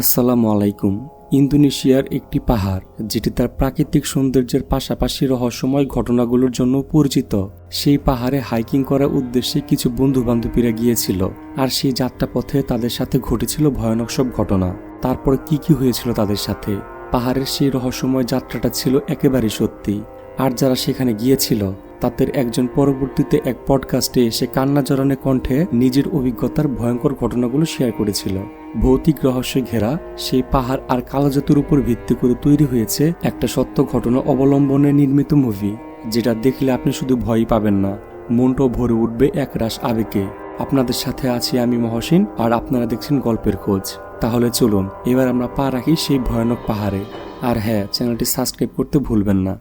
আসসালামু আলাইকুম। ইন্দোনেশিয়ার একটি পাহাড়, যেটি তার প্রাকৃতিক সৌন্দর্যের পাশাপাশি রহস্যময় ঘটনাগুলোর জন্য পরিচিত। সেই পাহাড়ে হাইকিং করার উদ্দেশ্যে কিছু বন্ধু বান্ধবীরা গিয়েছিল, আর সেই যাত্রা পথে তাদের সাথে ঘটেছিল ভয়ানক সব ঘটনা। তারপর কি কি হয়েছিল তাদের সাথে? পাহাড়ের সেই রহস্যময় যাত্রাটা ছিল একেবারে সত্যি। আর যারা সেখানে গিয়েছিল, তাদের একজন পরবর্তীতে এক পডকাস্টে এসে কান্না জড়ানো কণ্ঠে নিজের অভিজ্ঞতার ভয়ঙ্কর ঘটনাগুলো শেয়ার করেছিল। ভৌতিক রহস্যে ঘেরা সেই পাহাড় আর কালোজাতুর উপর ভিত্তি করে তৈরি হয়েছে একটা সত্য ঘটনা অবলম্বনে নির্মিত মুভি যেটা দেখলে আপনি শুধু ভয়ই পাবেন না, মনটাও ভরে উঠবে এক রাস আবেগে। আপনাদের সাথে আছি আমি মহসিন, আর আপনারা দেখছেন গল্পের খোঁজ। তাহলে চলুন, এবার আমরা পা রাখি সেই ভয়ানক পাহাড়ে। আর হ্যাঁ চ্যানেলটি সাবস্ক্রাইব করতে ভুলবেন না।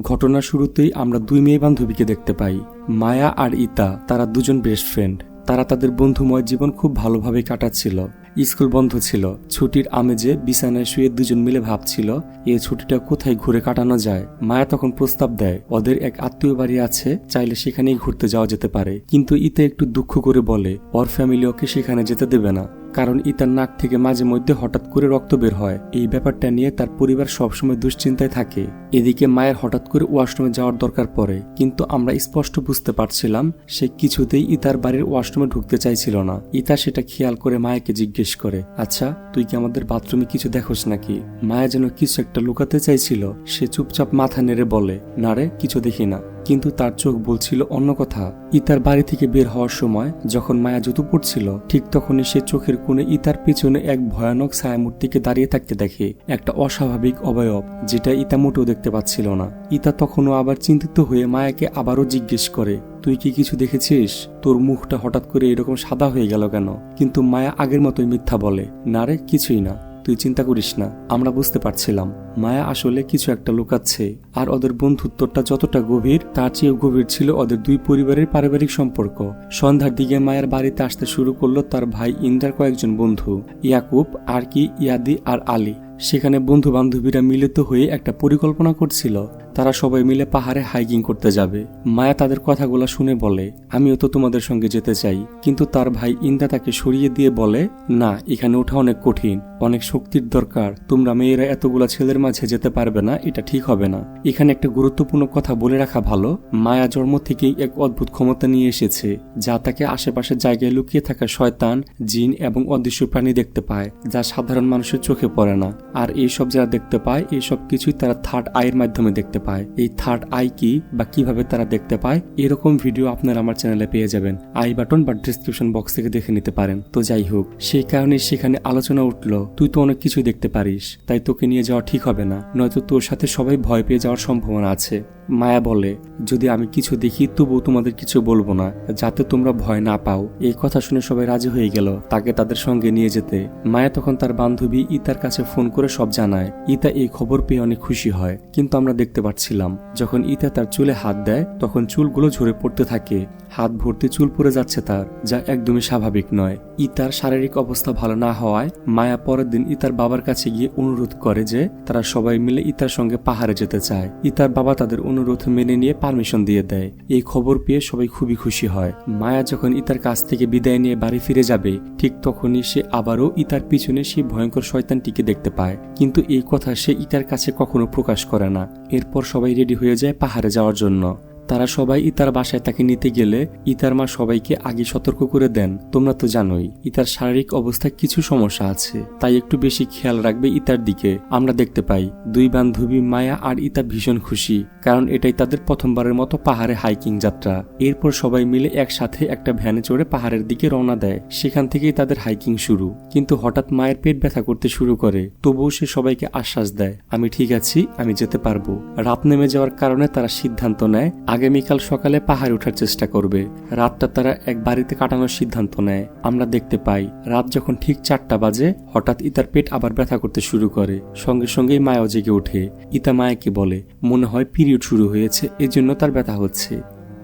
ঘটনার শুরুতেই আমরা দুই মেয়ে বান্ধবীকে দেখতে পাই। মায়া আর ইতা, তারা দুজন বেস্ট ফ্রেন্ড তারা তাদের বন্ধুময় জীবন খুব ভালোভাবে কাটাচ্ছিল। স্কুল বন্ধ ছিল। ছুটির আমেজে বিছানায় শুয়ে দুজন মিলে ভাবছিল এই ছুটিটা কোথায় ঘুরে কাটানো যায়? মায়া তখন প্রস্তাব দেয়, ওদের এক আত্মীয় বাড়ি আছে, চাইলে সেখানেই ঘুরতে যাওয়া যেতে পারে। কিন্তু ইতে একটু দুঃখ করে বলে, ওর ফ্যামিলি ওকে সেখানে যেতে দেবে না। কারণ ইতার নাক থেকে মাঝে মধ্যে হঠাৎ করে রক্ত বের হয়। এই ব্যাপারটা নিয়ে তার পরিবার সবসময় দুশ্চিন্তায় থাকে। এদিকে মায়ের হঠাৎ করে ওয়াশরুমে যাওয়ার দরকার পড়ে। কিন্তু আমরা স্পষ্ট বুঝতে পারছিলাম, সে কিছুতেই ইতার বাড়ির ওয়াশরুমে ঢুকতে চাইছিল না। ইতা সেটা খেয়াল করে মায়াকে জিজ্ঞেস করে আচ্ছা তুই কি আমাদের বাথরুমে কিছু দেখোস নাকি? মায়া যেন কিছু একটা লুকাতে চাইছিল, সে চুপচাপ মাথা নেড়ে বলে, না রে, কিছু দেখি না। কিন্তু তার চোখ বলছিল অন্য কথা। ইতার বাড়ি থেকে বের হওয়ার সময় যখন মায়া জুতো পড়ছিল ঠিক তখনই সে চোখের কোণে ইতার পেছনে এক ভয়ানক ছায়ামূর্তিকে দাঁড়িয়ে থাকতে দেখে, একটা অস্বাভাবিক অবয়ব যেটা ইতা মোটেও দেখতে পাচ্ছিল না। ইতা তখনও আবার চিন্তিত হয়ে মায়াকে আবারও জিজ্ঞেস করে, তুই কি কিছু দেখেছিস? তোর মুখটা হঠাৎ করে এরকম সাদা হয়ে গেল কেন? কিন্তু মায়া আগের মতোই মিথ্যা বলে, না রে, কিছুই না। তুই চিন্তা করিস না, আমরা বুঝতে পারছিলাম। মায়া আসলে কিছু একটা লুকাচ্ছে, আর ওদের বন্ধুত্বটা যতটা গভীর, তার চেয়েও গভীর ছিল ওদের দুই পরিবারের পারিবারিক সম্পর্ক। সন্ধ্যার দিকে মায়ের বাড়িতে আসতে শুরু করল তার ভাই ইন্দ্রার কয়েকজন বন্ধু, ইয়াকুব আর কি ইয়াদি আর আলী। সেখানে বন্ধু বান্ধবীরা মিলিত হয়ে একটা পরিকল্পনা করছিল। তারা সবাই মিলে পাহাড়ে হাইকিং করতে যাবে। মায়া তাদের কথাগুলো শুনে বলে, আমিও তো তোমাদের সঙ্গে যেতে চাই। কিন্তু তার ভাই ইন্দা তাকে সরিয়ে দিয়ে বলে, না, এখানে ওঠা অনেক কঠিন, অনেক শক্তির দরকার। তোমরা মেয়েরা এতগুলা ছেলের মাঝে যেতে পারবে না, এটা ঠিক হবে না। এখানে একটা গুরুত্বপূর্ণ কথা বলে রাখা ভালো, মায়া জন্ম থেকেই এক অদ্ভুত ক্ষমতা নিয়ে এসেছে, যা তাকে আশেপাশের জায়গায় লুকিয়ে থাকা শয়তান, জিন এবং অদৃশ্য প্রাণী দেখতে পায়, যা সাধারণ মানুষের চোখে পড়ে না। আর এইসব যারা দেখতে পায় এইসব কিছুই তারা থার্ড আইয়ের মাধ্যমে দেখতে পায়। এই থার্ড আই কি বা কীভাবে তারা দেখতে পায়, এরকম ভিডিও আপনারা আমার চ্যানেলে পেয়ে যাবেন। আই বাটন বা ডিসক্রিপশন বক্স থেকে দেখে নিতে পারেন। তো যাই হোক, সেই কারণে সেখানে আলোচনা উঠল, তুই তো অনেক কিছুই দেখতে পারিস, তাই তোকে নিয়ে যাওয়া ঠিক হবে না। নয়তো তোর সাথে সবাই ভয় পেয়ে যাওয়ার সম্ভাবনা আছে। মায়া বলে, যদি আমি কিছু দেখি, তবুও তোমাদের কিছু বলব না, যাতে তোমরা ভয় না পাও। এই কথা শুনে সবাই রাজি হয়ে গেল, তাকে তাদের সঙ্গে নিয়ে যেতে। মায়া তখন তার বান্ধবী ইতার কাছে ফোন করে সব জানায়, ইতা এই খবর পেয়ে অনেক খুশি হয়। কিন্তু আমরা দেখতে পাচ্ছিলাম যখন ইতা তার চুলে হাত দেয়, তখন চুলগুলো ঝরে পড়তে থাকে। হাত ভর্তি চুল পড়ে যাচ্ছে তার, যা একদমই স্বাভাবিক নয়। ইতার শারীরিক অবস্থা ভালো না হওয়ায় মায়া পরের দিন ইতার বাবার কাছে গিয়ে অনুরোধ করে যে তারা সবাই মিলে ইতার সঙ্গে পাহাড়ে যেতে চায়। ইতার বাবা তাদের অনুরোধ মেনে নিয়ে পারমিশন দিয়ে দেয়। এই খবর পেয়ে সবাই খুবই খুশি হয়। মায়া যখন ইতার কাছ থেকে বিদায় নিয়ে বাড়ি ফিরে যাবে, ঠিক তখনই সে আবারও ইতার পিছনে সেই ভয়ঙ্কর শয়তানটিকে দেখতে পায়। কিন্তু এই কথা সে ইতার কাছে কখনো প্রকাশ করে না। এরপর সবাই রেডি হয়ে যায় পাহাড়ে যাওয়ার জন্য। তারা সবাই ইতার বাসায় তাকে নিতে গেলে ইতার মা সবাইকে আগে সতর্ক করে দেন। তোমরা তো জানোই, ইতার শারীরিক অবস্থায় কিছু সমস্যা আছে, তাই একটু বেশি খেয়াল রাখবে ইতার দিকে। আমরা দেখতে পাই, দুই বান্ধবী মায়া আর ইতা ভীষণ খুশি, কারণ এটাই তাদের প্রথমবারের মতো পাহাড়ে হাইকিং যাত্রা। এরপর সবাই মিলে একসাথে একটা ভ্যানে চড়ে পাহাড়ের দিকে রওনা দেয়, সেখান থেকেই তাদের হাইকিং শুরু। কিন্তু হঠাৎ মায়ের পেট ব্যথা করতে শুরু করে, তবুও সে সবাইকে আশ্বাস দেয়, আমি ঠিক আছি, আমি যেতে পারব। রাত নেমে যাওয়ার কারণে তারা সিদ্ধান্ত নেয় আগামীকাল সকালে পাহাড়ে ওঠার চেষ্টা করবে। রাতটা তারা এক বাড়িতে কাটানোর সিদ্ধান্ত নেয়। আমরা দেখতে পাই, রাত যখন ঠিক চারটা বাজে, হঠাৎ ইতার পেট আবার ব্যথা করতে শুরু করে। সঙ্গে সঙ্গেই মায়াও জেগে ওঠে। ইতা মায়াকে বলে, মনে হয় পিরিয়ড শুরু হয়েছে, এজন্য তার ব্যথা হচ্ছে।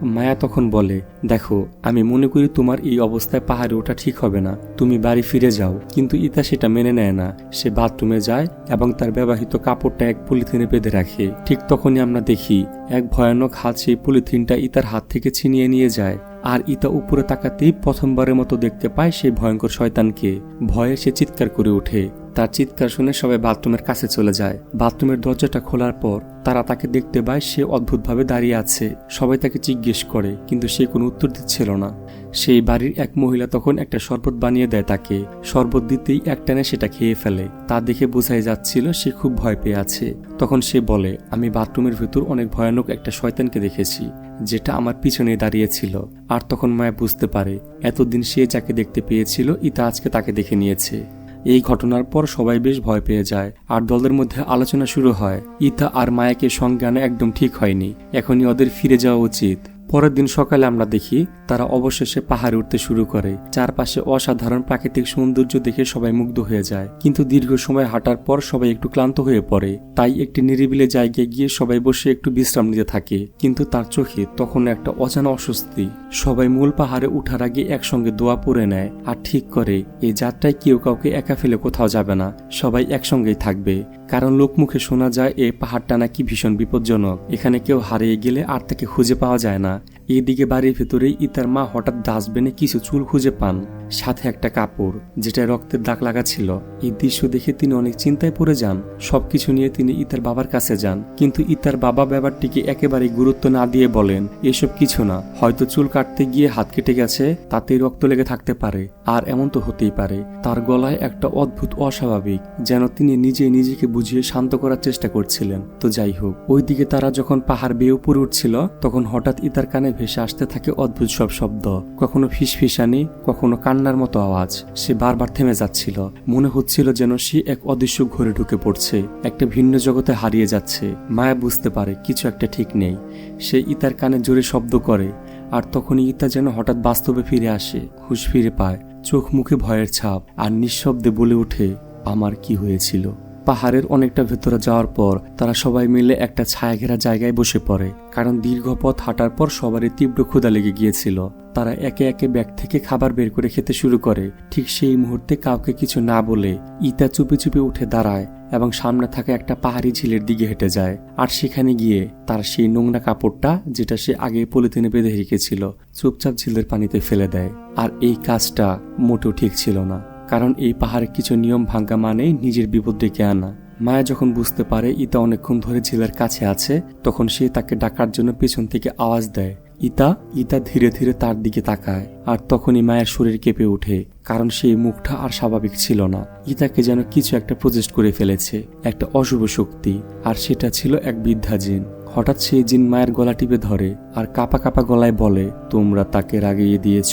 মায়া তখন বলে, দেখো, আমি মনে করি তোমার এই অবস্থায় পাহাড়ে ওঠা ঠিক হবে না। তুমি বাড়ি ফিরে যাও। কিন্তু ইতা সেটা মেনে নেয় না। সে বাথরুমে যায় এবং তার ব্যবহৃত কাপড়টা এক পলিথিনে বেঁধে রাখে। ঠিক তখনই আমরা দেখি, এক ভয়ানক হাত সেই পলিথিনটা ইতার হাত থেকে ছিনিয়ে নিয়ে যায়। আর ইতা উপরে তাকাতেই প্রথমবারের মতো দেখতে পায় সেই ভয়ঙ্কর শয়তানকে। ভয়ে সে চিৎকার করে ওঠে। তার চিৎকার শুনে সবাই বাথরুমের কাছে চলে যায়। বাথরুমের দরজাটা খোলার পর তারা তাকে দেখতে পায় সে অদ্ভুতভাবে দাঁড়িয়ে আছে। সবাই তাকে জিজ্ঞেস করে, কিন্তু সে কোনো উত্তর দিচ্ছিল না। সেই বাড়ির এক মহিলা তখন একটা শরবত বানিয়ে দেয় তাকে। শরবত দিতেই একটানে সেটা খেয়ে ফেলে। তা দেখে বোঝাই যাচ্ছিল সে খুব ভয় পেয়ে আছে। তখন সে বলে, আমি বাথরুমের ভেতর অনেক ভয়ানক একটা শয়তানকে দেখেছি, যেটা আমার পিছনে দাঁড়িয়েছিল। আর তখন মায়া বুঝতে পারে, এতদিন সে যাকে দেখতে পেয়েছিল, ইতা আজকে তাকে দেখে নিয়েছে। এই ঘটনার পর সবাই বেশ ভয় পেয়ে যায়। আর দলের মধ্যে আলোচনা শুরু হয়, ইতা আর মায়াকে আনা একদম ঠিক হয়নি। এখনই ওদের ফিরে যাওয়া উচিত। পরের দিন সকালে আমরা দেখি তারা অবশেষে পাহাড়ে উঠতে শুরু করে। চারপাশে অসাধারণ প্রাকৃতিক সৌন্দর্য দেখে সবাই মুগ্ধ হয়ে যায়। কিন্তু দীর্ঘ সময় হাঁটার পর সবাই একটু ক্লান্ত হয়ে পড়ে। তাই একটি নিরিবিলে জায়গায় গিয়ে সবাই বসে একটু বিশ্রাম নিতে থাকে। কিন্তু তার চোখে তখন একটা অজানা অস্বস্তি। সবাই মূল পাহাড়ে উঠার আগে একসঙ্গে দোয়া পরে নেয়। আর ঠিক করে, এই যাত্রায় কেউ কাউকে একা ফেলে কোথাও যাবে না। সবাই একসঙ্গেই থাকবে। কারণ লোকমুখে শোনা যায়, এই পাহাড়টা নাকি ভীষণ বিপজ্জনক। এখানে কেউ হারিয়ে গেলে আর তাকে খুঁজে পাওয়া যায় না। এদিকে বাড়ির ভেতরেই ইতার মা হঠাৎ ডাস্টবিনে কিছু চুল খুঁজে পান। সাথে একটা কাপড় যেটা রক্তের দাগ লাগা ছিল। এই দৃশ্য দেখে তিনি অনেক চিন্তায় পড়ে যান। সবকিছু নিয়ে তিনি ইতার বাবার কাছে যান। কিন্তু ইতার বাবা ব্যাপারটিকে একেবারে গুরুত্ব না দিয়ে বলেন, এসব কিছু না। হয়তো চুল কাটতে গিয়ে হাত কেটে গেছে, তাতেই রক্ত লেগে থাকতে পারে। আর এমন তো হতেই পারে। তার গলায় একটা অদ্ভুত অস্বাভাবিক, যেন তিনি নিজে নিজেকে বুঝিয়ে শান্ত করার চেষ্টা করছিলেন। তো যাই হোক, ওইদিকে তারা যখন পাহাড় বেয়ে উপরে উঠছিল, তখন হঠাৎ ইতার কানে ভেসে আসতে থাকে অদ্ভুত সব শব্দ। কখনো ফিসফিসানি, কখনো কান্নার মতো আওয়াজ। সে বারবার থেমে যাচ্ছিল। মনে হচ্ছিল যেন সে এক অদৃশ্য ঘরে ঢুকে পড়ছে। একটা ভিন্ন জগতে হারিয়ে যাচ্ছে। মায়া বুঝতে পারে কিছু একটা ঠিক নেই। সে ইতার কানে জোরে শব্দ করে, আর তখনই ইতা যেন হঠাৎ বাস্তবে ফিরে আসে, হুশ ফিরে পায়। চোখ মুখে ভয়ের ছাপ, আর নিঃশব্দে বলে ওঠে, আমার কি হয়েছিল? পাহাড়ের অনেকটা ভেতরে যাওয়ার পর তারা সবাই মিলে একটা ছায়া ঘেরা জায়গায় বসে পড়ে। কারণ দীর্ঘ পথ হাঁটার পর সবারই তীব্র ক্ষুধা লেগে গিয়েছিল। তারা একে একে ব্যাগ থেকে খাবার বের করে খেতে শুরু করে। ঠিক সেই মুহূর্তে কাউকে কিছু না বলে ইতা চুপি চুপি উঠে দাঁড়ায় এবং সামনে থাকা একটা পাহাড়ি ঝিলের দিকে হেঁটে যায়। আর সেখানে গিয়ে তার সেই নোংরা কাপড়টা যেটা সে আগে পলিথিনে বেঁধে রেখেছিল, চুপচাপ ঝিলের পানিতে ফেলে দেয়। আর এই কাজটা মোটেও ঠিক ছিল না। কারণ এই পাহাড়ে কিছু নিয়ম ভাঙ্গা মানে নিজের বিপদ ডেকে আনা। মায়া যখন বুঝতে পারে, ইতা অনেকক্ষণ ধরে ঝিলের কাছে আছে, তখন সে তাকে ডাকার জন্য পেছন থেকে আওয়াজ দেয়। ইতা ইতা ধীরে ধীরে তার দিকে তাকায়, আর তখনই মায়ের শরীর কেঁপে ওঠে, কারণ সেই মুখটা আর স্বাভাবিক ছিল না। ইতাকে যেন কিছু একটা প্রজেস্ট করে ফেলেছে, একটা অশুভ শক্তি, আর সেটা ছিল এক বৃদ্ধা জিন। হঠাৎ সেই জিন মায়ের গলা টিপে ধরে, আর কাপা কাপা গলায় বলে, তোমরা তাকে রাগিয়ে দিয়েছ।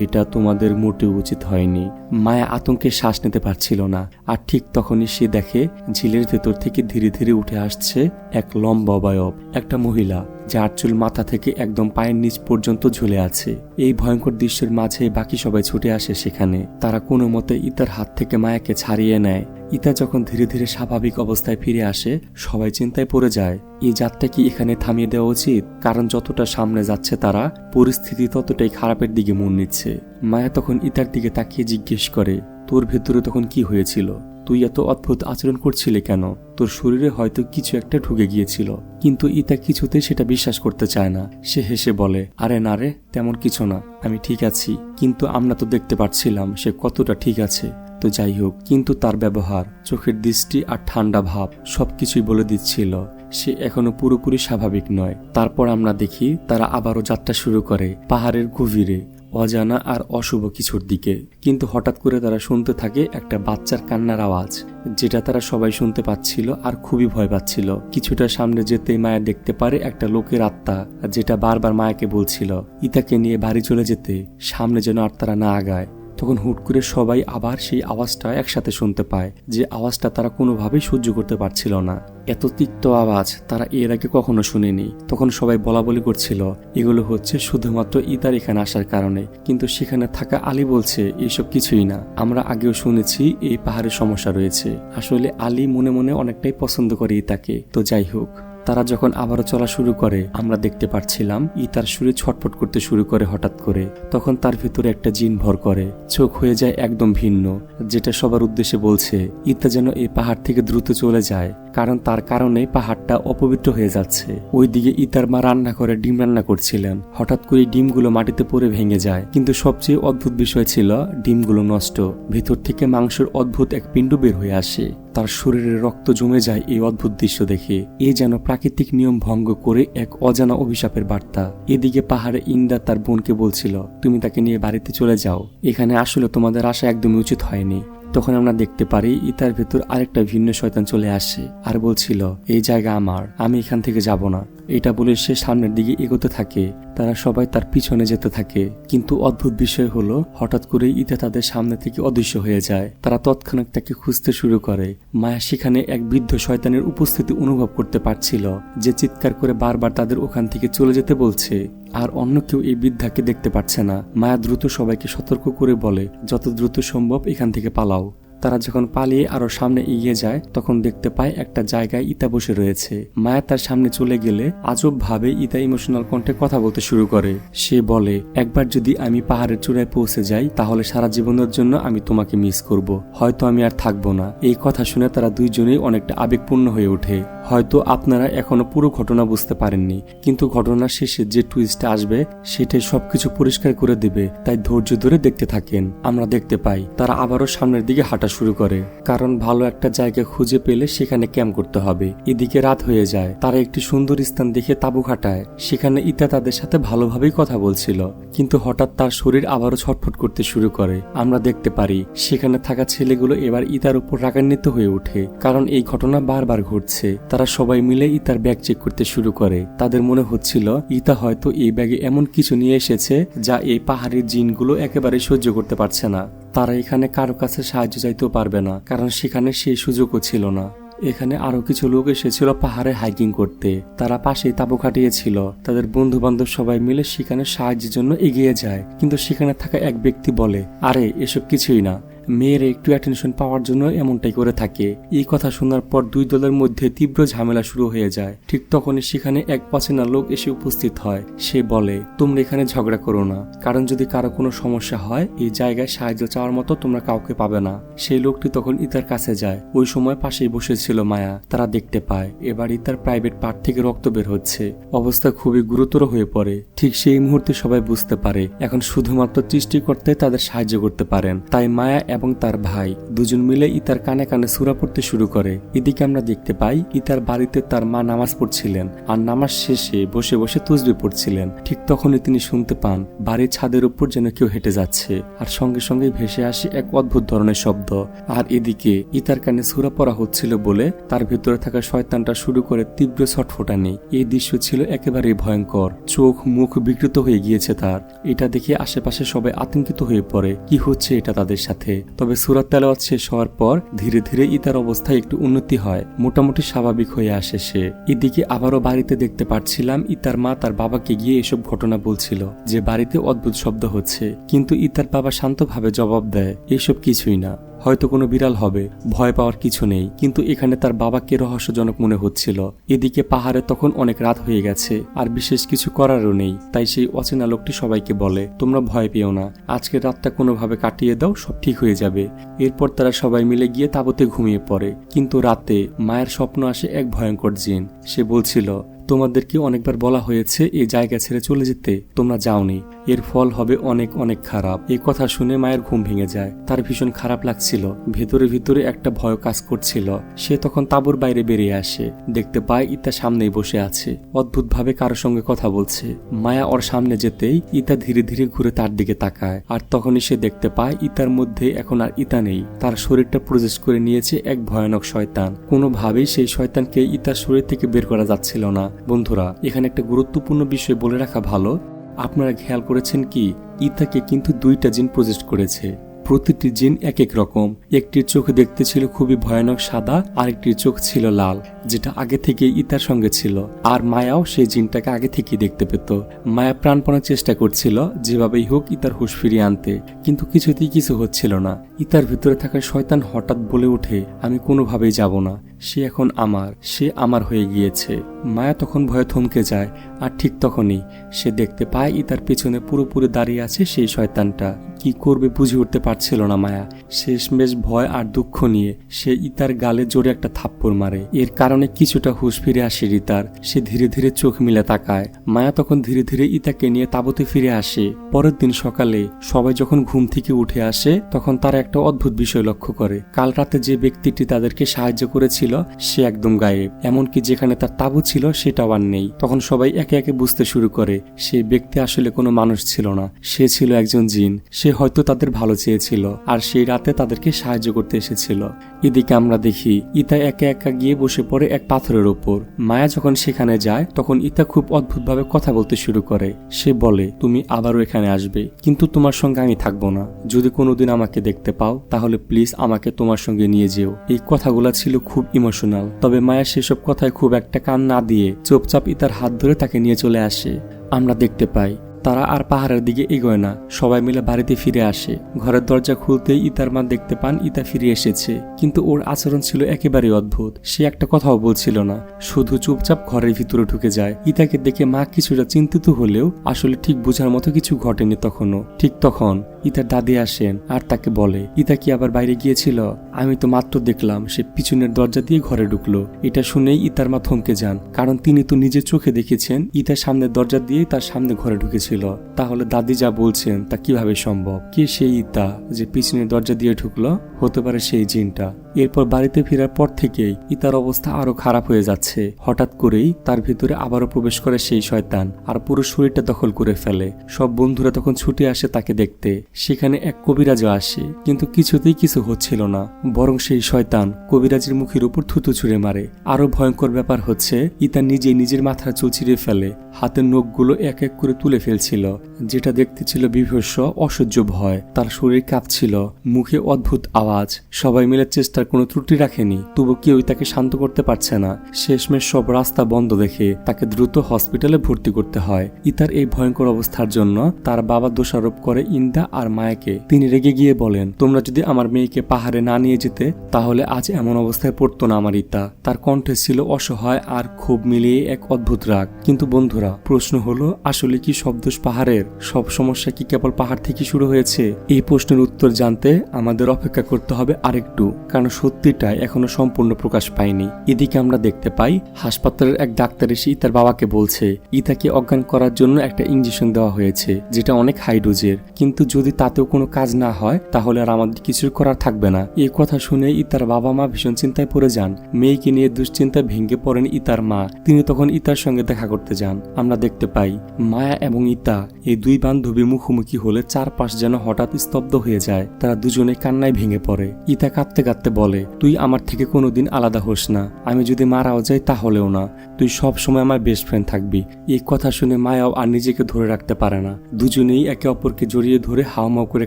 এটা তোমাদের মোটেও উচিত হয়নি। মায়া আতঙ্কে শ্বাস নিতে পারছিল না, আর ঠিক তখনই সে দেখে ঝিলের ভেতর থেকে ধীরে ধীরে উঠে আসছে এক লম্বা অবয়ব, একটা মহিলা। যার চুল মাথা থেকে একদম পায়ের নিচ পর্যন্ত ঝুলে আছে। এই ভয়ঙ্কর দৃশ্যের মাঝে বাকি সবাই ছুটে আসে সেখানে। তারা কোনো মতে ইতার হাত থেকে মায়াকে ছাড়িয়ে নেয়। ইতা যখন ধীরে ধীরে স্বাভাবিক অবস্থায় ফিরে আসে, সবাই চিন্তায় পড়ে যায়, এই যাত্রা কি এখানে থামিয়ে দেওয়া উচিত? কারণ যতটা সামনে যাচ্ছে তারা, পরিস্থিতি ততটাই খারাপের দিকে মন নিচ্ছে। মায়া তখন ইতার দিকে তাকিয়ে জিজ্ঞেস করে, তোর ভেতরে তখন কি হয়েছিল? তুই এত অদ্ভুত আচরণ করছিলে কেন? তোর শরীরে হয়তো কিছু একটা ঢুকে গিয়েছিল, কিন্তু ইতা কিছুতে সেটা বিশ্বাস করতে চায় না। সে হেসে বলে, আরে না রে, তেমন কিছু না, আমি ঠিক আছি, কিন্তু আমরা তো দেখতে পাচ্ছিলাম সে কতটা ঠিক আছে। তো যাই হোক, কিন্তু তার ব্যবহার, চোখের দৃষ্টি আর ঠান্ডা ভাব সবকিছুই বলে দিচ্ছিল। সে এখনও পুরোপুরি স্বাভাবিক নয়। তারপর আমরা দেখি তারা আবারও যাত্রা শুরু করে পাহাড়ের গভীরে। অজানা আর অশুভ কিছুর দিকে। কিন্তু হঠাৎ করে তারা শুনতে থাকে একটা বাচ্চার কান্নার আওয়াজ, যেটা তারা সবাই শুনতে পাচ্ছিল আর খুবই ভয় পাচ্ছিল। কিছুটা সামনে যেতেই মায়া দেখতে পারে একটা লোকের আত্মা, যেটা বারবার মায়াকে বলছিল, ইতাকে নিয়ে বাড়ি চলে যেতে, সামনে যেন আর তারা না আগায়। তখন হুট করে সবাই আবার সেই আওয়াজটা একসাথে শুনতে পায়, যে আওয়াজটা তারা কোনোভাবেই সহ্য করতে পারছিল না। এত তিক্ত আওয়াজ তারা এর আগে কখনো শুনেনি। তখন সবাই বলা বলি করছিল, এগুলো হচ্ছে শুধুমাত্র ইদার এখানে আসার কারণে। কিন্তু সেখানে থাকা আলী বলছে এইসব কিছুই না। আমরা আগেও শুনেছি এই পাহাড়ের সমস্যা রয়েছে। আসলে আলী মনে মনে অনেকটাই পছন্দ করে ইতাকে। তো যাই হোক। তারা যখন আবারও চলা শুরু করে, আমরা দেখতে পাচ্ছিলাম ই তার শরীর ছটফট করতে শুরু করে হঠাৎ করে। তখন তার ভিতরে একটা জিন ভর করে। চোখ হয়ে যায় একদম ভিন্ন, যেটা সবার উদ্দেশ্যে বলছে, ইতা যেন এই পাহাড় থেকে দ্রুত চলে যায়, কারণ তার কারণে পাহাড়টা অপবিত্র হয়ে যাচ্ছে। ওইদিকে ইতার মা রান্না করে ডিম রান্না করছিলেন। হঠাৎ করে ডিমগুলো মাটিতে পড়ে ভেঙে যায়। কিন্তু সবচেয়ে অদ্ভুত বিষয় ছিল, ডিমগুলো নষ্ট। ভেতর থেকে মাংসের অদ্ভুত এক পিণ্ড বের হয়ে আসে। তার শরীরে রক্ত জমে যায় এই অদ্ভুত দৃশ্য দেখে। এ যেন প্রাকৃতিক নিয়ম ভঙ্গ করে এক অজানা অভিশাপের বার্তা। এদিকে পাহাড়ে ইন্দা তার বোনকে বলছিল, তুমি তাকে নিয়ে বাড়িতে চলে যাও। এখানে আসলে তোমাদের আসা একদমই উচিত হয়নি। তখন আমরা দেখতে পারি, ইতার ভেতর আরেকটা ভিন্ন শয়তান চলে আসে আর বলছিল, এই জায়গা আমার, আমি এখান থেকে যাব না। এটা বলে সে সামনের দিকে এগোতে থাকে। তারা সবাই তার পিছনে যেতে থাকে। কিন্তু অদ্ভুত বিষয় হলো, হঠাৎ করে ইতা তাদের সামনে থেকে অদৃশ্য হয়ে যায়। তারা তৎক্ষণাৎ তাকে খুঁজতে শুরু করে। মায়া সেখানে এক বৃদ্ধ শয়তানের উপস্থিতি অনুভব করতে পারছিল, যে চিৎকার করে বারবার তাদের ওখান থেকে চলে যেতে বলছে। আর অন্য কেউ এই বৃদ্ধাকে দেখতে পাচ্ছে না। মায়া দ্রুত সবাইকে সতর্ক করে বলে, যত দ্রুত সম্ভব এখান থেকে পালাও। তারা যখন পালিয়ে আরও সামনে এগিয়ে যায়, তখন দেখতে পায় একটা জায়গায় ইতা বসে রয়েছে। মায়া তার সামনে চলে গেলে আজব ভাবে ইতা ইমোশনাল কণ্ঠে কথা বলতে শুরু করে। সে বলে, একবার যদি আমি পাহাড়ের চূড়ায় পৌঁছে যাই, তাহলে সারা জীবনের জন্য আমি তোমাকে মিস করব। হয়তো আমি আর থাকব না। এই কথা শুনে তারা দুইজনেই অনেকটা আবেগপূর্ণ হয়ে ওঠে। হয়তো আপনারা এখনও পুরো ঘটনা বুঝতে পারেননি, কিন্তু ঘটনার শেষে যে টুইস্ট আসবে, সেটাই সবকিছু পরিষ্কার করে দেবে। তাই ধৈর্য ধরে দেখতে থাকেন। আমরা দেখতে পাই, তারা আবারও সামনের দিকে হাঁটা শুরু করে। কারণ ভালো একটা জায়গা খুঁজে পেলে সেখানে ক্যাম্প করতে হবে। এদিকে রাত হয়ে যায়। তারা একটি সুন্দর স্থান দেখে তাবু খাটায়। সেখানে ইতা তাদের সাথে ভালোভাবেই কথা বলছিল। কিন্তু হঠাৎ তার শরীর আবারও ছটফট করতে শুরু করে। আমরা দেখতে পারি, সেখানে থাকা ছেলেগুলো এবার ইতার উপর রাগান্বিত হয়ে ওঠে। কারণ এই ঘটনা বারবার ঘটছে। তারা সবাই মিলে ইতার ব্যাগ চেক করতে শুরু করে। তাদের মনে হচ্ছিল, ইতা হয়তো এই ব্যাগে এমন কিছু নিয়ে এসেছে যা এই পাহাড়ের জিনগুলো একেবারে সহ্য করতে পারছে না। তারা এখানে কারও কাছে সাহায্য চাইতেও পারবে না, কারণ সেখানে সেই সুযোগও ছিল না। এখানে আরও কিছু লোক এসেছিল পাহাড়ে হাইকিং করতে। তারা পাশেই তাবু খাটিয়েছিল। তাদের বন্ধু বান্ধব সবাই মিলে সেখানে সাহায্যের জন্য এগিয়ে যায়। কিন্তু সেখানে থাকা এক ব্যক্তি বলে, আরে, এসব কিছুই না। মেয়ের একটু অ্যাটেনশন পাওয়ার জন্য এমনটাই করে থাকে। এই কথা শোনার পর দুই দলের মধ্যে তীব্র ঝামেলা শুরু হয়ে যায়। ঠিক তখনই সেখানে এক অচেনা লোক এসে উপস্থিত হয়। সে বলে, তোমরা এখানে ঝগড়া করো না। কারণ যদি কারও কোনো সমস্যা হয়, এই জায়গায় সাহায্য চাওয়ার মতো তোমরা কাউকে পাবে না। সেই লোকটি তখন ইতার কাছে যায়। ওই সময় পাশেই বসেছিল মায়া। তারা দেখতে পায়, এবার ইতার প্রাইভেট পার্ট থেকে রক্ত বের হচ্ছে। অবস্থা খুবই গুরুতর হয়ে পড়ে। ঠিক সেই মুহূর্তে সবাই বুঝতে পারে, এখন শুধুমাত্র সৃষ্টিকর্তাই তাদের সাহায্য করতে পারেন। তাই মায়া এবং তার ভাই। দুজন মিলে ইতার কানে কানে সুরা পড়তে শুরু করে। এদিকে আমরা দেখতে পাই, ইতার বাড়িতে তার মা নামাজ পড়ছিলেন আর নামাজ শেষে বসে বসে তসবি পড়ছিলেন। ঠিক তখনই তিনি শুনতে পান, বাড়ির ছাদের উপর যেন কেউ হেঁটে যাচ্ছে আর সঙ্গে সঙ্গে ভেসে আসে এক অদ্ভুত ধরনের শব্দ। আর এদিকে ইতার কানে সুরা পড়া হচ্ছিল বলে তার ভেতরে থাকা শয়তানটা শুরু করে তীব্র ছটফটানি। এই দৃশ্য ছিল একেবারেই ভয়ঙ্কর। চোখ মুখ বিকৃত হয়ে গিয়েছে তার। এটা দেখে আশেপাশে সবাই আতঙ্কিত হয়ে পড়ে। কি হচ্ছে এটা তাদের সাথে? তবে সুরাত তেলাওয়াত শেষ হওয়ার পর ধীরে ধীরে ইতার অবস্থায় একটু উন্নতি হয়, মোটামুটি স্বাভাবিক হয়ে আসে সে। এদিকে আবারও বাড়িতে দেখতে পাচ্ছিলাম ইতার মা তার বাবাকে গিয়ে এসব ঘটনা বলছিল, যে বাড়িতে অদ্ভুত শব্দ হচ্ছে, কিন্তু ইতার বাবা শান্তভাবে জবাব দেয়, এসব কিছুই না। হয়তো কোনো বিড়াল হবে, ভয় পাওয়ার কিছু নেই, কিন্তু এখানে তার বাবাকে রহস্যজনক মনে হচ্ছিল। এদিকে পাহাড়ে তখন অনেক রাত হয়ে গেছে, আর বিশেষ কিছু করারও নেই, তাই সেই অচেনা লোকটি সবাইকে বলে, তোমরা ভয় পেও না আজকের রাতটা কোনোভাবে কাটিয়ে দাও, সব ঠিক হয়ে যাবে। এরপর তারা সবাই মিলে গিয়ে তাবতে ঘুমিয়ে পড়ে। কিন্তু রাতে মায়ের স্বপ্ন আসে এক ভয়ঙ্কর জিন। সে বলছিল তোমাদেরকে অনেকবার বলা হয়েছে এই জায়গা ছেড়ে চলে যেতে তোমরা যাওনি। এর ফল হবে অনেক অনেক খারাপ। এই কথা শুনে মায়ের ঘুম ভেঙে যায়। তার ভীষণ খারাপ লাগছিল। ভেতরে, ভিতরে একটা ভয় কাজ করছিল। সে তখন তাঁবুর বাইরে বেরিয়ে আসে। দেখতে পায় ইতা সামনেই বসে আছে। অদ্ভুতভাবে কারোর সঙ্গে কথা বলছে। মায়া ওর সামনে যেতেই ইতা ধীরে ধীরে ঘুরে তার দিকে তাকায়। আর তখনই সে দেখতে পায় ইতার মধ্যে এখন আর ইতা নেই। তার শরীরটা প্রজেস করে নিয়েছে এক ভয়ানক শয়তান। কোনোভাবেই সেই শয়তানকে ইতার শরীর থেকে বের করা যাচ্ছিল না। বন্ধুরা, এখানে একটা গুরুত্বপূর্ণ বিষয় বলে রাখা ভালো। আপনারা খেয়াল করেছেন কি ইতাকে কিন্তু দুইটা জিন প্রজেস্ট করেছে। প্রতিটি জিন এক এক রকম। একটির চোখ দেখতে ছিল খুবই ভয়ানক সাদা আর আরেকটির চোখ ছিল লাল, যেটা আগে থেকে ইতার সঙ্গে ছিল। আর মায়াও সেই জিনটাকে আগে থেকেই দেখতে পেত। মায়া প্রাণপণের চেষ্টা করছিল, যেভাবেই হোক ইতার হুশ ফিরিয়ে আনতে। কিন্তু কিছুতেই কিছু হচ্ছিল না। ইতার ভিতরে থাকা শয়তান হঠাৎ বলে ওঠে, আমি কোনোভাবেই যাব না। সে এখন আমার, সে আমার হয়ে গিয়েছে। মায়া তখন ভয়ে থমকে যায়, আর ঠিক তখনই সে দেখতে পায় ইতার পেছনে পুরোপুরি দাঁড়িয়ে আছে সেই শয়তানটা। কি করবে বুঝে উঠতে পারছিল না মায়া। শেষমেশ ভয় আর দুঃখ নিয়ে সে ইতার গালে জোরে একটা থাপ্পড় মারে। এর কারণে কিছুটা হুশ ফিরে আসে রিতার সে ধীরে ধীরে চোখ মিলে তাকায়। মায়া তখন ধীরে ধীরে ইতাকে নিয়ে তাবুতে ফিরে আসে। পরের দিন সকালে সবাই যখন ঘুম থেকে উঠে আসে, তখন তারা একটা অদ্ভুত বিষয় লক্ষ্য করে। কাল রাতে যে ব্যক্তিটি তাদেরকে সাহায্য করেছিল সে একদম গায়েব। এমনকি যেখানে তার তাবু ছিল, সেটাও আর নেই। তখন সবাই একে একে বুঝতে শুরু করে সেই ব্যক্তি আসলে কোনো মানুষ ছিল না। সে ছিল একজন জিন। সে হয়তো তাদের ভালো চেয়েছিল, আর সেই রাতে তাদেরকে সাহায্য করতে এসেছিল। এদিকে আমরা দেখি, ইতা একা একা গিয়ে বসে পড়ে এক পাথরের ওপর। মায়া যখন সেখানে যায়, তখন ইতা খুব অদ্ভুতভাবে কথা বলতে শুরু করে। সে বলে, তুমি আবারও এখানে আসবে। কিন্তু তোমার সঙ্গে আমি থাকব না। যদি কোনোদিন আমাকে দেখতে পাও, তাহলে প্লিজ আমাকে তোমার সঙ্গে নিয়ে যেও। এই কথাগুলা ছিল খুব ইমোশনাল। তবে মায়ের সেসব কথায় খুব একটা কান না দিয়ে চুপচাপ ইতার হাত ধরে তাকে নিয়ে চলে আসে। আমরা দেখতে পাই তারা আর পাহাড়ের দিকে এগোয় না। সবাই মিলে বাড়িতে ফিরে আসে। ঘরের দরজা খুলতেই ইতার মা দেখতে পান ইতা ফিরে এসেছে। কিন্তু ওর আচরণ ছিল একেবারে অদ্ভুত। সে একটা কথাও বলছিল না। শুধু চুপচাপ ঘরের ভিতরে ঢুকে যায়। ইতাকে দেখে মা কিছুটা চিন্তিত হলেও আসলে ঠিক বোঝার মতো কিছু ঘটেনি তখনও। ঠিক তখন ইতার দাদি আসেন আর তাকে বলে, ইতা কি আবার বাইরে গিয়েছিল? আমি তো মাত্র দেখলাম, সে পিছনের দরজা দিয়ে ঘরে ঢুকলো। এটা শুনেই ইতার মা থমকে যান। কারণ তিনি তো নিজের চোখে দেখেছেন ইতার সামনের দরজা দিয়ে তার সামনে ঘরে ঢুকেছিল তাহলে দাদি যা বলছেন তা কীভাবে সম্ভব? কে সেই ইতা যে পিছনের দরজা দিয়ে ঢুকলো? হতে পারে সেই জিনটা। এরপর বাড়িতে ফেরার পর থেকেই ইতার অবস্থা আরও খারাপ হয়ে যাচ্ছে। হঠাৎ করেই তার ভিতরে আবারও প্রবেশ করে সেই শয়তান আর পুরো শরীরটা দখল করে ফেলে। সব বন্ধুরা তখন ছুটে আসে তাকে দেখতে। সেখানে এক কবিরাজও আসে। কিন্তু কিছুতেই কিছু হচ্ছিল না। বরং সেই শয়তান কবিরাজের মুখের উপর থুতু ছুঁড়ে মারে। আরও ভয়ঙ্কর ব্যাপার হচ্ছে ইতা নিজে নিজের মাথার চুল ছিঁড়ে ফেলে। হাতের নখগুলো এক এক করে তুলে ফেলছিল। যেটা দেখতে ছিল বিভৎস, অসহ্য ভয়। তার শরীর কাঁপছিল। মুখে অদ্ভুত আওয়াজ। সবাই মিলে চেষ্টার কোনো ত্রুটি রাখেনি, তবু কেউই তাকে শান্ত করতে পারছে না। শেষমেশ সব রাস্তা বন্ধ দেখে তাকে দ্রুত হসপিটালে ভর্তি করতে হয়। ইতার এই ভয়ঙ্কর অবস্থার জন্য তার বাবা দোষারোপ করে ইন্দা আর মায়াকে। তিনি রেগে গিয়ে বলেন, তোমরা যদি আমার মেয়েকে পাহাড়ে না নিয়ে যেতে, তাহলে আজ এমন অবস্থায় পড়তো না আমার ইতা। তার কণ্ঠে ছিল অসহায় আর ক্ষোভ মিলিয়ে এক অদ্ভুত রাগ। কিন্তু বন্ধুরা, প্রশ্ন হলো, আসলে কি সব দোষ পাহাড়ের? সব সমস্যা কি কেবল পাহাড় থেকে শুরু হয়েছে? এই প্রশ্নের উত্তর জানতে আমাদের অপেক্ষা করতে হবে আরেকটু। কারণ সত্যিটা এখনও সম্পূর্ণ প্রকাশ পায়নি। এদিকে আমরা দেখতে পাই, হাসপাতালের এক ডাক্তার এসে তার বাবাকে বলছে, ইতাকে অজ্ঞান করার জন্য একটা ইঞ্জেকশন দেওয়া হয়েছে, যেটা অনেক হাই ডোজের কিন্তু যদি তাতেও কোনো কাজ না হয়, তাহলে আর আমাদের কিছু করার থাকবে না। এই কথা শুনে ইতার বাবা মা ভীষণ চিন্তায় পড়ে যান। মেয়েকে নিয়ে দুশ্চিন্তায় ভেঙে পড়েন ইতার মা। তিনি তখন ইতার সঙ্গে দেখা করতে যান। আমরা দেখতে পাই, মায়া এবং ইতা, এই দুই বান্ধবী মুখোমুখি হলে চারপাশ যেন হঠাৎ স্তব্ধ হয়ে যায়। তারা দুজনে কান্নায় ভেঙে পড়ে। ইতা কাঁদতে কাঁদতে বলে, তুই আমার থেকে কোনোদিন আলাদা হোস না। আমি যদি মারাও যাই তাহলেও না। তুই সব সময় আমার বেস্ট ফ্রেন্ড থাকবি। এই কথা শুনে মায়াও আর নিজেকে ধরে রাখতে পারে না। দুজনেই একে অপরকে জড়িয়ে ধরে হাওমাও করে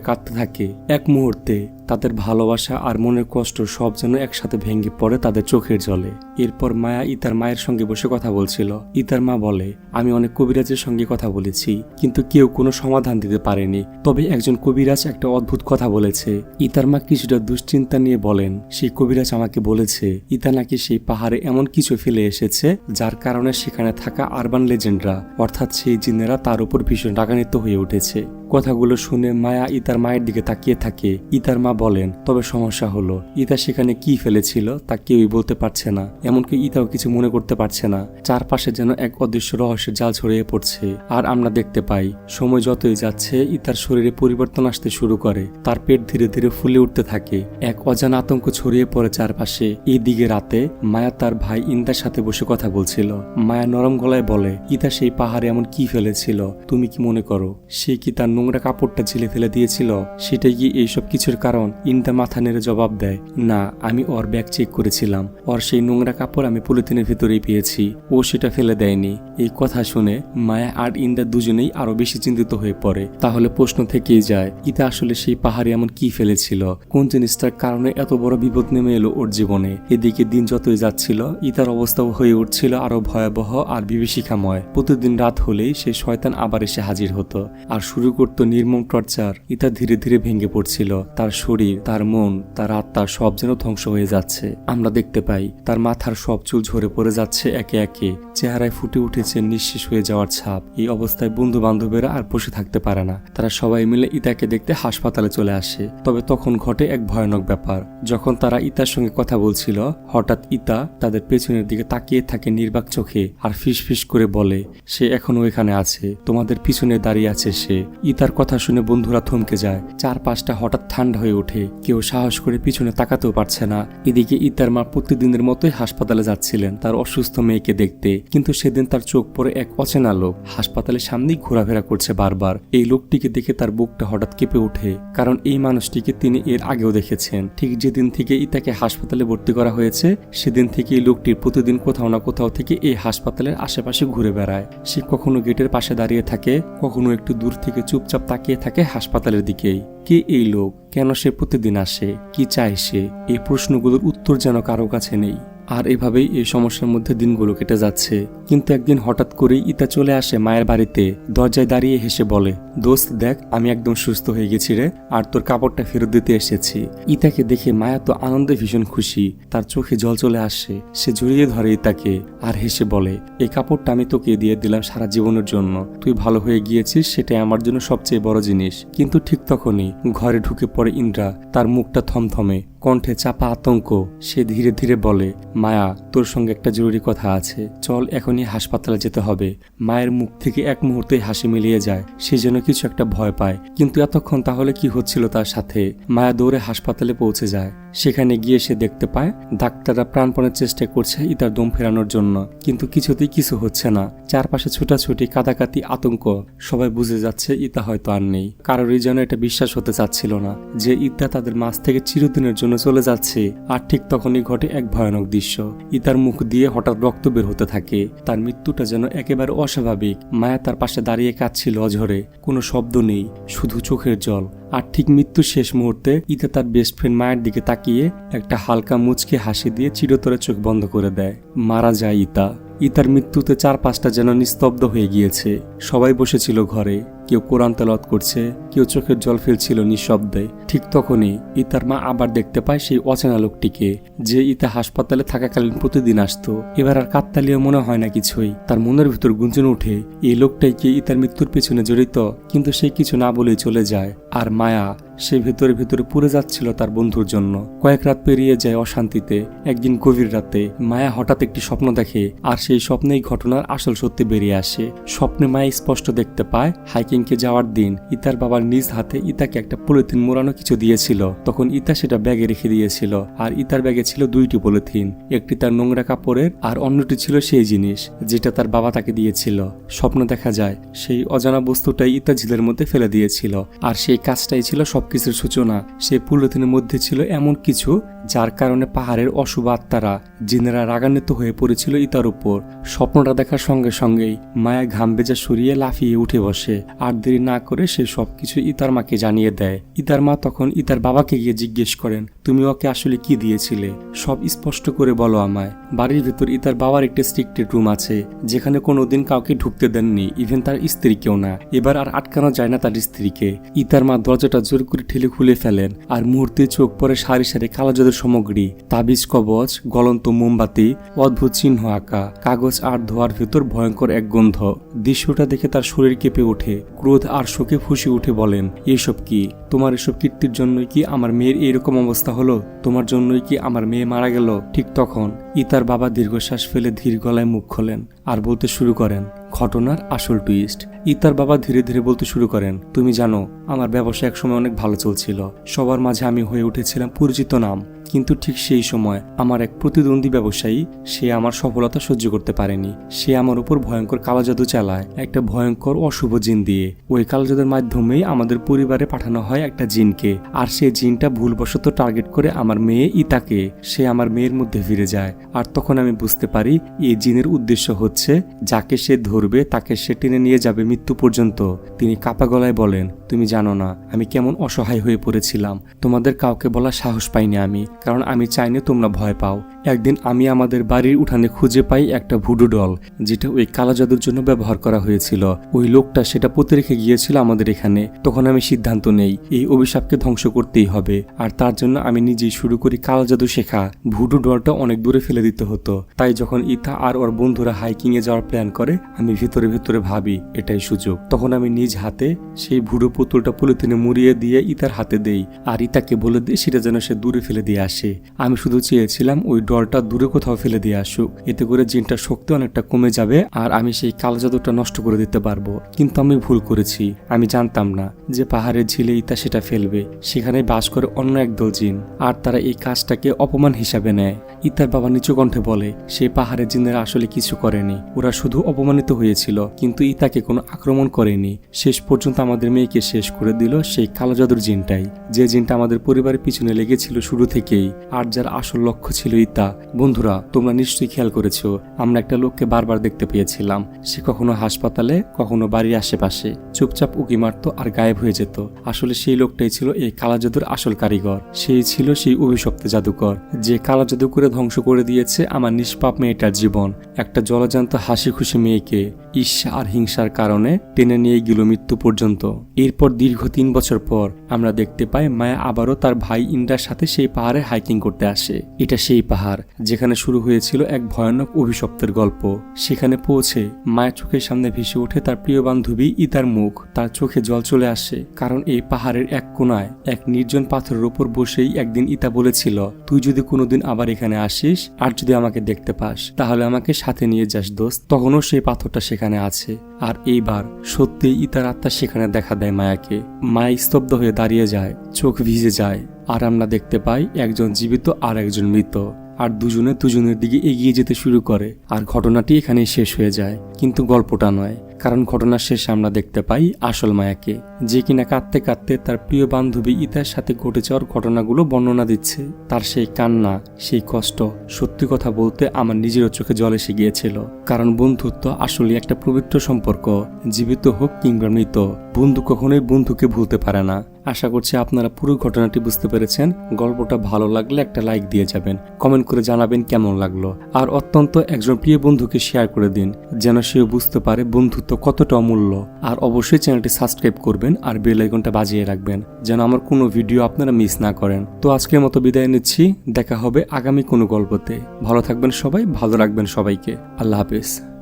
কাঁদতে থাকে। এক মুহূর্তে তাদের ভালোবাসা আর মনের কষ্ট সব যেন একসাথে ভেঙে পড়ে তাদের চোখের জলে। এরপর মায়া ইতার মায়ের সঙ্গে বসে কথা বলছিল। ইতার মা বলে, আমি অনেক কবিরাজের সঙ্গে কথা বলেছি, কিন্তু কেউ কোনো সমাধান দিতে পারেনি। তবে একজন কবিরাজ একটা অদ্ভুত কথা বলেছে। ইতার মা কিছুটা দুশ্চিন্তা নিয়ে বলেন, সেই কবিরাজ আমাকে বলেছে, ইতা নাকি সেই পাহাড়ে এমন কিছু ফেলে এসেছে, যার কারণে সেখানে থাকা আরবান লেজেন্ডরা, অর্থাৎ সেই জিনেরা তার উপর ভীষণ রাগান্বিত হয়ে উঠেছে। কথাগুলো শুনে মায়া ইতার মায়ের দিকে তাকিয়ে থাকে। ইতার মা বলেন, তবে সমস্যা হলো, ইতা সেখানে কি ফেলেছিল তা কেউই বলতে পারছে না, এমনকি ইতাও কিছু মনে করতে পারছে না। চারপাশে যেন এক অদৃশ্য রহস্যের জাল ছড়িয়ে পড়ছে। আর আমরা দেখতে পাই, সময় যতই যাচ্ছে, ইতার শরীরে পরিবর্তন আসতে শুরু করে। তার পেট ধীরে ধীরে ফুলে উঠতে থাকে। এক অজানা আতঙ্ক ছড়িয়ে পড়ে চারপাশে। এই দিকে রাতে মায়া তার ভাই ইন্দার সাথে বসে কথা বলছিল। মায়া নরম গলায় বলে, ইতা সেই পাহাড়ে এমন কি ফেলেছিল? তুমি কি মনে করো? সে কি তার নোংরা কাপড়টা ঝেলে ফেলে দিয়েছিল, সেটাই কি এইসব কিছুর কারণ ইন্দা মাথা নেড়ে জবাব দেয়, না, আমি ওর ব্যাগ চেক করেছিলাম। ওর সেই নোংরা কাপড় আমি পলিথিনের ভিতরেই পেয়েছি। ও সেটা ফেলে দেয়নি। এই কথা শুনে মায়া আর ইন্দা দুজনেই আরও বেশি চিন্তিত হয়ে পড়ে। তাহলে প্রশ্ন থেকেই যায়, ইতা আসলে সেই পাহাড়ে এমন কি ফেলেছিল? কোন জিনিসটার কারণে এত বড় বিপদ নেমে এলো ওর জীবনে? এদিকে দিন যতই যাচ্ছিল, ইতার অবস্থাও হয়ে উঠছিল আরও ভয়াবহ আর বিভীষিকাময়। প্রতিদিন রাত হলেই সে শয়তান আবার এসে হাজির হতো। আর শুরু করত অনবরত নির্মম টর্চার ইতা ধীরে ধীরে ভেঙে পড়ছিল। তার শরীর, তার মন, তার আত্মা সব যেন ধ্বংস হয়ে যাচ্ছে। আমরা দেখতে পাই, তার মাথার সব চুল ঝরে পড়ে যাচ্ছে একে একে। চেহারায় ফুটে উঠেছে নিঃশেষ হয়ে যাওয়ার ছাপ। এই অবস্থায় বন্ধু বান্ধবেরা আর বসে থাকতে পারে না। তারা সবাই মিলে ইতাকে দেখতে হাসপাতালে চলে আসে। তবে তখন ঘটে এক ভয়ানক ব্যাপার। যখন তারা ইতার সঙ্গে কথা বলছিল, হঠাৎ ইতা তাদের পেছনের দিকে তাকিয়ে থাকে নির্বাক চোখে আর ফিস ফিস করে বলে, সে এখনও এখানে আছে। তোমাদের পিছনে দাঁড়িয়ে আছে সে। ইতার কথা শুনে বন্ধুরা থমকে যায়। চারপাশটা হঠাৎ ঠান্ডা হয়ে ওঠে। কেউ সাহস করে পিছনে তাকাতেও পারছে না। এদিকে ইতার মা প্রতিদিনের মতোই হাসপাতালে যাচ্ছিলেন তার অসুস্থ মেয়েকে দেখতে। কিন্তু সেদিন তার চোখ পড়ে এক অচেনা লোক। হাসপাতালের সামনেই ঘোরাফেরা করছে বারবার। এই লোকটিকে দেখে তার বুকটা হঠাৎ কেঁপে ওঠে। কারণ এই মানুষটিকে তিনি এর আগেও দেখেছেন। ঠিক যেদিন থেকে ইতাকে হাসপাতালে ভর্তি করা হয়েছে, সেদিন থেকে এই লোকটির প্রতিদিন কোথাও না কোথাও থেকে এই হাসপাতালের আশেপাশে ঘুরে বেড়ায়। সে কখনো গেটের পাশে দাঁড়িয়ে থাকে, কখনো একটু দূর থেকে চুপচাপ তাকিয়ে থাকে হাসপাতালের দিকেই। কে এই লোক? কেন সে প্রতিদিন আসে? কি চায় সে? এই প্রশ্নগুলোর উত্তর যেন কারও কাছে নেই। আর এভাবেই এই সমস্যার মধ্যে দিনগুলো কেটে যাচ্ছে। কিন্তু একদিন হঠাৎ করেই ইতা চলে আসে মায়ের বাড়িতে। দরজায় দাঁড়িয়ে হেসে বলে দোস্ত, দেখ, আমি একদম সুস্থ হয়ে গেছি রে, আর তোর কাপড়টা ফেরত দিতে এসেছি। ইতাকে দেখে মায়া তো আনন্দে ভীষণ খুশি। তার চোখে জল চলে আসে, সে জড়িয়ে ধরে ইতাকে, আর হেসে বলে, এই কাপড়টা আমি তোকে দিয়ে দিলাম সারা জীবনের জন্য। তুই ভালো হয়ে গিয়েছিস, সেটাই আমার জন্য সবচেয়ে বড় জিনিস। কিন্তু ঠিক তখনই ঘরে ঢুকে পড়ে ইন্দ্রা, তার মুখটা থমথমে, কণ্ঠে চাপা আতঙ্ক। সে ধীরে ধীরে বলে, মায়া, তোর সঙ্গে একটা জরুরি কথা আছে। চল এখনই হাসপাতালে যেতে হবে। মায়ের মুখ থেকে এক মুহূর্তে হাসি মিলিয়ে যায়, সে যেন কিছু একটা ভয় পায়। কিন্তু এতক্ষণ তাহলে কি হচ্ছিল তার সাথে? মায়া দৌড়ে হাসপাতালে পৌঁছে যায়। সেখানে গিয়ে সে দেখতে পায়, ডাক্তাররা প্রাণপণের চেষ্টা করছে ইতার দম ফেরানোর জন্য। কিন্তু কিছুতেই কিছু হচ্ছে না। চারপাশে ছুটাছুটি, কাদাকাতি, আতঙ্ক। সবাই বুঝে যাচ্ছে ইতা হয়তো আর নেই। কারোরই যেন এটা বিশ্বাস হতে চাচ্ছিল না যে ইতা তাদের মাছ থেকে চিরদিনের জন্য চলে যাচ্ছে। আর ঠিক তখনই ঘটে এক ভয়ানক দৃশ্য। ইতার মুখ দিয়ে হঠাৎ রক্ত বের হতে থাকে। তার মৃত্যুটা যেন একেবারে অস্বাভাবিক। মায়া তার পাশে দাঁড়িয়ে কাঁদছিল অঝরে। কোনো শব্দ নেই শুধু চোখের জল। আর ঠিক মৃত্যুর শেষ মুহূর্তে ইতা তার বেস্ট ফ্রেন্ড মায়ের দিকে তাকিয়ে একটা হালকা মুচকে হাসি দিয়ে চিরতরে চোখ বন্ধ করে দেয়। মারা যায় ইতা। ইতার মৃত্যুতে চার পাঁচটা যেন নিস্তব্ধ হয়ে গিয়েছে। সবাই বসেছিল ঘরে। কেউ কোরআন তেলত করছে, কেউ চোখের জল ফেলছিল নিঃশব্দে। ঠিক তখনই ইতার মা আবার দেখতে পায় সেই অচেনা লোকটিকে, যে ইতা হাসপাতালে থাকাকালীন প্রতিদিন আসতো। এবার আর কাকতালীয় মনে হয় না কিছুই। তার মনের ভিতর গুঞ্জন উঠে এই লোকটাই কি ইতার মৃত্যুর পেছনে জড়িত? কিন্তু সে কিছু না বলেই চলে যায়। আর মায়া সে ভেতরে ভেতরে পুড়ে যাচ্ছিল তার বন্ধুর জন্য। কয়েক রাত পেরিয়ে যায় অশান্তিতে। একদিন গভীর রাতে মায়া হঠাৎ একটি স্বপ্ন দেখে, আর সেই স্বপ্নেই ঘটনার আসল সত্যি বেরিয়ে আসে। স্বপ্নে মায়া স্পষ্ট দেখতে পায়, হাইকিংকে যাওয়ার দিন ইতার বাবার নিজ হাতে ইতাকে একটা পলিথিন মোড়ানো কিছু দিয়েছিল। তখন ইতা সেটা ব্যাগে রেখে দিয়েছিল, আর ইতার ব্যাগে ছিল দুইটি পলিথিন। একটি তার নোংরা কাপড়ের, আর অন্যটি ছিল সেই জিনিস, যেটা তার বাবা তাকে দিয়েছিল। স্বপ্ন দেখা যায়, সেই অজানা বস্তুটাই ইতা ঝিলের মধ্যে ফেলে দিয়েছিল, আর সেই কাজটাই ছিল সবকিছুর সূচনা সেই পলিথিনের মধ্যে ছিল এমন কিছু যার কারণে পাহাড়ের অশুভ আত্মারা, জিনেরা রাগান্বিত হয়ে পড়েছিল ইতার উপর। স্বপ্নটা দেখার সঙ্গে সঙ্গেই মায়া ঘাম বেজা সরিয়ে লাফিয়ে উঠে বসে। আর দেরি না করে সে সবকিছু ইতার মাকে জানিয়ে দেয়। ইতার মা তখন ইতার বাবাকে গিয়ে জিজ্ঞেস করেন, তুমি ওকে আসলে কি দিয়েছিলে? সব স্পষ্ট করে বলো আমায়। বাড়ির ভেতর ইতার বাবার একটি স্ট্রিক্টেড রুম আছে, যেখানে কোনোদিন কাউকে ঢুকতে দেননি। ইভেন তার স্ত্রীকেও না। এবার আর আটকানো যায় না তার স্ত্রীকে। ইতার মা দরজাটা জোর করে ঠেলে খুলে ফেলেন। আর মুহূর্তে চোখ পরে সারি সারি কালো জাদুর সামগ্রী, তাবিজ, কবচ, গলন্ত মোমবাতি, অদ্ভুত চিহ্ন আঁকা, কাগজ আর ধোয়ার ভেতর ভয়ঙ্কর এক গন্ধ। দৃশ্যটা দেখে তার শরীর কেঁপে ওঠে। ক্রোধ আর শোকে ফুসে উঠে বলেন, এসব কি? তোমার এসব কীর্তির জন্যই কি আমার মেয়ের এরকম অবস্থা হলো? তোমার জন্যই কি আমার মেয়ে মারা গেল? ঠিক তখন ইতার বাবা দীর্ঘশ্বাস ফেলে ধীর গলায় মুখ খোলেন আর বলতে শুরু করেন ঘটনার আসল টুইস্ট ইতার বাবা ধীরে ধীরে বলতে শুরু করেন, তুমি জানো, আমার ব্যবসা একসময় অনেক ভালো চলছিল। সবার মাঝে আমি হয়ে উঠেছিলাম পরিচিত নাম। কিন্তু ঠিক সেই সময় আমার এক প্রতিদ্বন্দ্বী ব্যবসায়ী, সে আমার সফলতা সহ্য করতে পারেনি। সে আমার উপর ভয়ঙ্কর কালো জাদু চালায়, একটা ভয়ঙ্কর অশুভ জিন দিয়ে। ওই কালো জাদুর মাধ্যমেই আমাদের পরিবারে পাঠানো হয় একটা জিনকে। আর সেই জিনটা ভুলবশত টার্গেট করে আমার মেয়ে ইতাকে। সে আমার মেয়ের মধ্যে ফিরে যায়। আর তখন আমি বুঝতে পারি, এই জিনের উদ্দেশ্য হচ্ছে, যাকে সে ধরবে তাকে সে টেনে নিয়ে যাবে মৃত্যু পর্যন্ত। তিনি কাপা গলায় বলেন, তুমি জানো না, আমি কেমন অসহায় হয়ে পড়েছিলাম। তোমাদের কাউকে বলা সাহস পাইনি আমি, কারণ আমি চাইনি তোমরা ভয় পাও। একদিন আমি আমাদের বাড়ির উঠানে খুঁজে পাই একটা ভুডু ডল, যেটা ওই কালো জাদুর জন্য ব্যবহার করা হয়েছিল। ওই লোকটা সেটা পুঁতে রেখে গিয়েছিল আমাদের এখানে। তখন আমি সিদ্ধান্ত নেই, এই অভিশাপকে ধ্বংস করতেই হবে। আর তার জন্য আমি নিজেই শুরু করি কালো জাদু শেখা। ভুডু ডলটা অনেক দূরে ফেলে দিতে হতো। তাই যখন ইথা আর ওর বন্ধুরা হাইকিং এ যাওয়ার প্ল্যান করে, আমি ভিতরে ভিতরে ভাবি, এটাই সুযোগ। তখন আমি নিজ হাতে সেই ভুডু পুতুলটা পলিথিনে মুড়িয়ে দিয়ে ইতার হাতে দেই। আর ইতাকে বলে দিই, সেটা যেন সে দূরে ফেলে দিয়ে আসে। আমি শুধু চেয়েছিলাম ওই ডলটা দূরে কোথাও ফেলে দিয়ে আসুক। এতে করে জিনটার শক্তি অনেকটা কমে যাবে আর আমি সেই কালো জাদুটা নষ্ট করে দিতে পারব। কিন্তু আমি ভুল করেছি। আমি জানতাম না যে পাহাড়ের ঝিলে ইতা সেটা ফেলবে। সেখানে বাস করে অন্য একদল জিন। আর তারা এই কাজটাকে অপমান হিসাবে নেয়। ইতার বাবা নিচু কণ্ঠে বলে, সে পাহাড়ের জিনেরা আসলে কিছু করেনি। ওরা শুধু অপমানিত হয়েছিল। কিন্তু ইতাকে কোনো আক্রমণ করেনি। শেষ পর্যন্ত আমাদের মেয়েকে শেষ করে দিল সেই কালো জাদুর জিনটাই। যে জিনটা আমাদের পরিবারের পিছনে লেগেছিল শুরু থেকেই। আর যার আসল লক্ষ্য ছিল ইতা। বন্ধুরা তোমরা নিশ্চয়ই খেয়াল করেছ, আমরা একটা লোককে বারবার দেখতে পেয়েছিলাম। সে কখনো হাসপাতালে, কখনো বাড়ির আশেপাশে। চুপচাপ উকি মারতো আর গায়েব হয়ে যেত। আসলে সেই লোকটাই ছিল এই কালা জাদুর আসল কারিগর। সেই ছিল সেই অভিশপ্ত জাদুকর, যে কালা জাদু করে ধ্বংস করে দিয়েছে আমার নিষ্পাপ মেয়েটার জীবন। একটা জলজান্ত হাসি খুশি মেয়েকে ঈর্ষা আর হিংসার কারণে টেনে নিয়ে গেল মৃত্যু পর্যন্ত। এরপর দীর্ঘ তিন বছর পর আমরা দেখতে পাই, মায়া আবারও তার ভাই ইন্দ্রার সাথে সেই পাহাড়ে হাইকিং করতে আসে। এটা সেই পাহাড়। যেখানে শুরু হয়েছিল এক ভয়ানক অভিশপ্তের গল্প। সেখানে পৌঁছে মায়ের চোখের সামনে ভেসে ওঠে তার প্রিয় বান্ধবী ইতার মুখ। তার চোখে জল চলে আসে, কারণ এই পাহাড়ের এক কোনায় এক নির্জন পাথরের ওপর বসেই একদিন ইতা বলেছিল, তুই যদি কোনোদিন আবার এখানে আসিস আর যদি আমাকে দেখতে পাস, তাহলে আমাকে সাথে নিয়ে যাস দোস্ত। তখনও সেই পাথরটা সেখানে আছে। আর এইবার সত্যি ইতার আত্মা সেখানে দেখা দেয় মায়াকে। মায়া স্তব্ধ হয়ে দাঁড়িয়ে যায়, চোখ ভিজে যায়। আর আমরা দেখতে পাই একজন জীবিত আর একজন মৃত। আর দুজনে দুজনের দিকে এগিয়ে যেতে শুরু করে। আর ঘটনাটি এখানেই শেষ হয়ে যায়। কিন্তু গল্পটা নয়, কারণ ঘটনার শেষে আমরা দেখতে পাই আসল মায়াকে, যে কিনা কাঁদতে কাঁদতে তার প্রিয় বান্ধবী ইতার সাথে ঘটে যাওয়ার ঘটনাগুলো বর্ণনা দিচ্ছে। তার সেই কান্না, সেই কষ্ট, সত্যি কথা বলতে আমার নিজেরও চোখে জল এসে গিয়েছিল। কারণ বন্ধুত্ব আসলে একটা পবিত্র সম্পর্ক, জীবিত হোক কিংবা মৃত, বন্ধু কখনোই বন্ধুকে ভুলতে পারে না। আশা করছি আপনারা পুরো ঘটনাটি বুঝতে পেরেছেন। গল্পটা ভালো লাগলে একটা লাইক দিয়ে যাবেন। কমেন্ট করে জানাবেন কেমন লাগল। আর অত্যন্ত একজন প্রিয় বন্ধুকে শেয়ার করে দিন, যেন সেও বুঝতে পারে বন্ধুত্ব কতটা অমূল্য। আর অবশ্যই চ্যানেলটি সাবস্ক্রাইব করবেন আর বেল আইকনটা বাজিয়ে রাখবেন, যেন আমার কোনো ভিডিও আপনারা মিস না করেন। তো আজকের মতো বিদায় নিচ্ছি। দেখা হবে আগামী কোনো গল্পতে। ভালো থাকবেন সবাই, ভালো রাখবেন সবাইকে। আল্লাহ হাফেজ।